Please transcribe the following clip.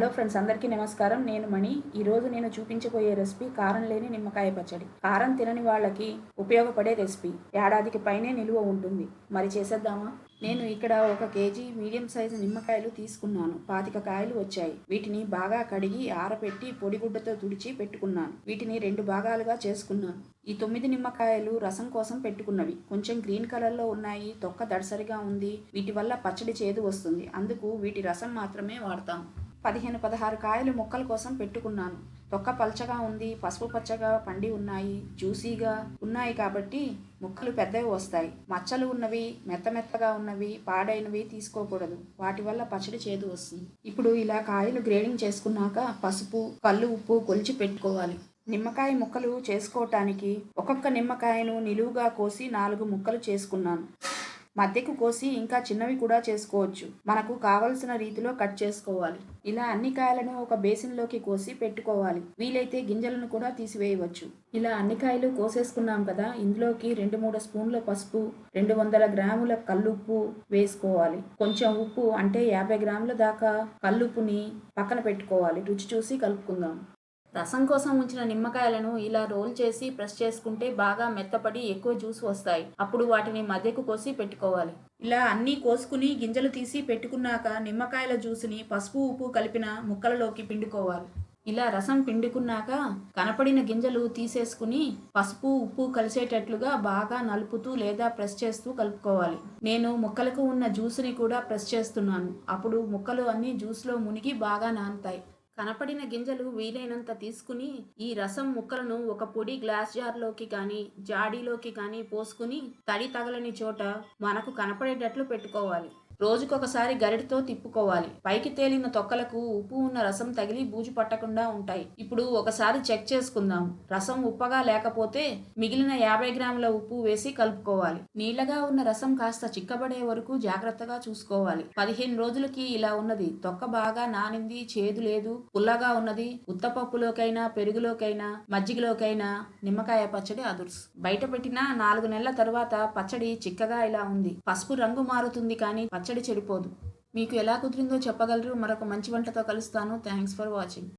Hello friends అందరికీ నమస్కారం. నేను మణి. ఈరోజు నేను చూపించబోయే రెసిపీ కారం లేని నిమ్మకాయ పచ్చడి. కారం తినని వాళ్ళకి ఉపయోగపడే రెసిపీ. ఏడాదికి పైనే నిలువ ఉంటుంది. మరి చేసేద్దామా? నేను ఇక్కడ ఒక కేజీ మీడియం సైజు నిమ్మకాయలు తీసుకున్నాను. పాతిక కాయలు వచ్చాయి. వీటిని బాగా కడిగి ఆరపెట్టి పొడిగుడ్డతో తుడిచి పెట్టుకున్నాను. వీటిని రెండు భాగాలుగా చేసుకున్నాను. ఈ తొమ్మిది నిమ్మకాయలు రసం కోసం పెట్టుకున్నవి. కొంచెం గ్రీన్ కలర్లో ఉన్నాయి. తొక్క దడసరిగా ఉంది. వీటి వల్ల పచ్చడి చేదు వస్తుంది. అందుకు వీటి రసం మాత్రమే వాడతాం పదిహేను పదహారు కాయలు ముక్కల కోసం పెట్టుకున్నాను. తొక్క పల్చగా ఉంది పసుపు పచ్చగా పండి ఉన్నాయి జ్యూసీగా ఉన్నాయి కాబట్టి ముక్కలు పెద్దవి వస్తాయి. మచ్చలు ఉన్నవి మెత్త మెత్తగా ఉన్నవి పాడైనవి తీసుకోకూడదు. వాటి వల్ల పచ్చడి చేదు వస్తుంది. ఇప్పుడు ఇలా కాయలు గ్రేడింగ్ చేసుకున్నాక పసుపు కళ్ళు ఉప్పు కొలిచి పెట్టుకోవాలి. నిమ్మకాయ ముక్కలు చేసుకోవటానికి ఒక్కొక్క నిమ్మకాయను నిలువుగా కోసి నాలుగు ముక్కలు చేసుకున్నాను. మధ్యకు కోసి ఇంకా చిన్నవి కూడా చేసుకోవచ్చు. మనకు కావలసిన రీతిలో కట్ చేసుకోవాలి. ఇలా అన్ని కాయలను ఒక బేసిన్లోకి కోసి పెట్టుకోవాలి. వీలైతే గింజలను కూడా తీసివేయవచ్చు. ఇలా అన్ని కాయలు కోసేసుకున్నాం కదా ఇందులోకి రెండు మూడు స్పూన్ల పసుపు రెండు వందల గ్రాముల కల్లుప్పు వేసుకోవాలి. కొంచెం ఉప్పు అంటే యాభై గ్రాముల దాకా కల్లుప్పుని పక్కన పెట్టుకోవాలి. రుచి చూసి కలుపుకుందాం. రసం కోసం ఉంచిన నిమ్మకాయలను ఇలా రోల్ చేసి ప్రెస్ చేసుకుంటే బాగా మెత్తపడి ఎక్కువ జ్యూస్ వస్తాయి. అప్పుడు వాటిని మధ్యకు కోసి పెట్టుకోవాలి. ఇలా అన్నీ కోసుకుని గింజలు తీసి పెట్టుకున్నాక నిమ్మకాయల జ్యూస్ని పసుపు ఉప్పు కలిపిన ముక్కలలోకి పిండుకోవాలి. ఇలా రసం పిండుకున్నాక కనపడిన గింజలు తీసేసుకుని పసుపు ఉప్పు కలిసేటట్లుగా బాగా నలుపుతూ లేదా ప్రెస్ చేస్తూ కలుపుకోవాలి. నేను ముక్కలకు ఉన్న జ్యూస్ని కూడా ప్రెస్ చేస్తున్నాను. అప్పుడు ముక్కలు అన్నీ జ్యూస్లో మునిగి బాగా నానుతాయి. కనపడిన గింజలు వీలైనంత తీసుకుని ఈ రసం ముక్కలను ఒక పొడి గ్లాస్ జార్లోకి కానీ జాడీలోకి కానీ పోసుకుని తడి తగలని చోట మనకు కనపడేటట్లు పెట్టుకోవాలి. రోజుకొకసారి గరిటతో తిప్పుకోవాలి. పైకి తేలిన తొక్కలకు ఉప్పు ఉన్న రసం తగిలి బూజు పట్టకుండా ఉంటాయి. ఇప్పుడు ఒకసారి చెక్ చేసుకుందాం. రసం ఉప్పగా లేకపోతే మిగిలిన యాభై గ్రాముల ఉప్పు వేసి కలుపుకోవాలి. నీళ్ళగా ఉన్న రసం కాస్త చిక్కబడే వరకు జాగ్రత్తగా చూసుకోవాలి. పదిహేను రోజులకి ఇలా ఉన్నది. తొక్క బాగా నానింది చేదు లేదు. పుల్లగా ఉన్నది. ఉత్తపప్పులోకైనా పెరుగులోకైనా మజ్జిగలోకైనా నిమ్మకాయ పచ్చడి అదుర్స్. బయట పెట్టిన నాలుగు నెలల తర్వాత పచ్చడి చిక్కగా ఇలా ఉంది. పసుపు రంగు మారుతుంది కానీ పచ్చడి చెడిపోదు. మీకు ఎలా కుదిరిందో చెప్పగలరు. మరొక మంచి వంటతో కలుస్తాను. Thanks for watching